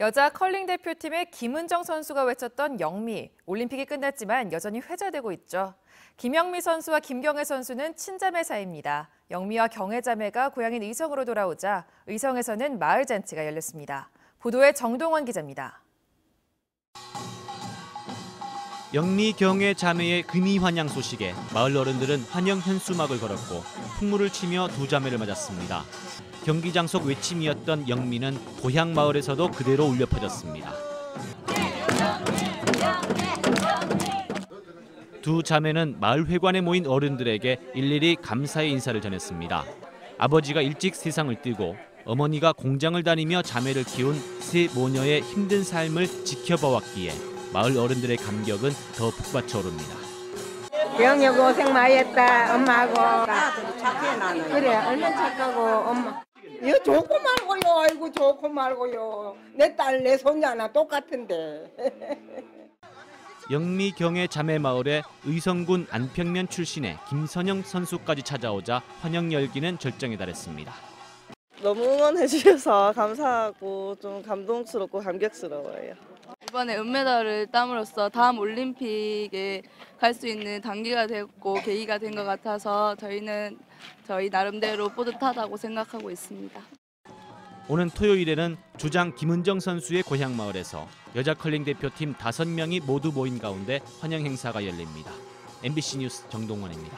여자 컬링 대표팀의 김은정 선수가 외쳤던 영미. 올림픽이 끝났지만 여전히 회자되고 있죠. 김영미 선수와 김경애 선수는 친자매 사이입니다. 영미와 경애 자매가 고향인 의성으로 돌아오자 의성에서는 마을 잔치가 열렸습니다. 보도에 정동원 기자입니다. 영미 경의 자매의 금이 환영 소식에 마을 어른들은 환영 현수막을 걸었고 풍물을 치며 두 자매를 맞았습니다. 경기장 속 외침이었던 영미는 고향 마을에서도 그대로 울려 퍼졌습니다. 두 자매는 마을 회관에 모인 어른들에게 일일이 감사의 인사를 전했습니다. 아버지가 일찍 세상을 뜨고 어머니가 공장을 다니며 자매를 키운 세 모녀의 힘든 삶을 지켜봐왔기에 마을 어른들의 감격은 더 북받쳐 오릅니다. 영이 고생 많이 했다 엄마하고 착해 나는. 그래 얼마나 착하고 엄마 이거 좋고 말고요 아이고 좋고 말고요 내 딸 내 손자나 똑같은데 영미 경의 자매 마을에 의성군 안평면 출신의 김선영 선수까지 찾아오자 환영 열기는 절정에 달했습니다. 너무 응원해 주셔서 감사하고 좀 감동스럽고 감격스러워요. 이번에 은메달을 땀으로써 다음 올림픽에 갈 수 있는 단계가 됐고 계기가 된 것 같아서 저희는 저희 나름대로 뿌듯하다고 생각하고 있습니다. 오는 토요일에는 주장 김은정 선수의 고향 마을에서 여자 컬링 대표팀 5명이 모두 모인 가운데 환영 행사가 열립니다. MBC 뉴스 정동원입니다.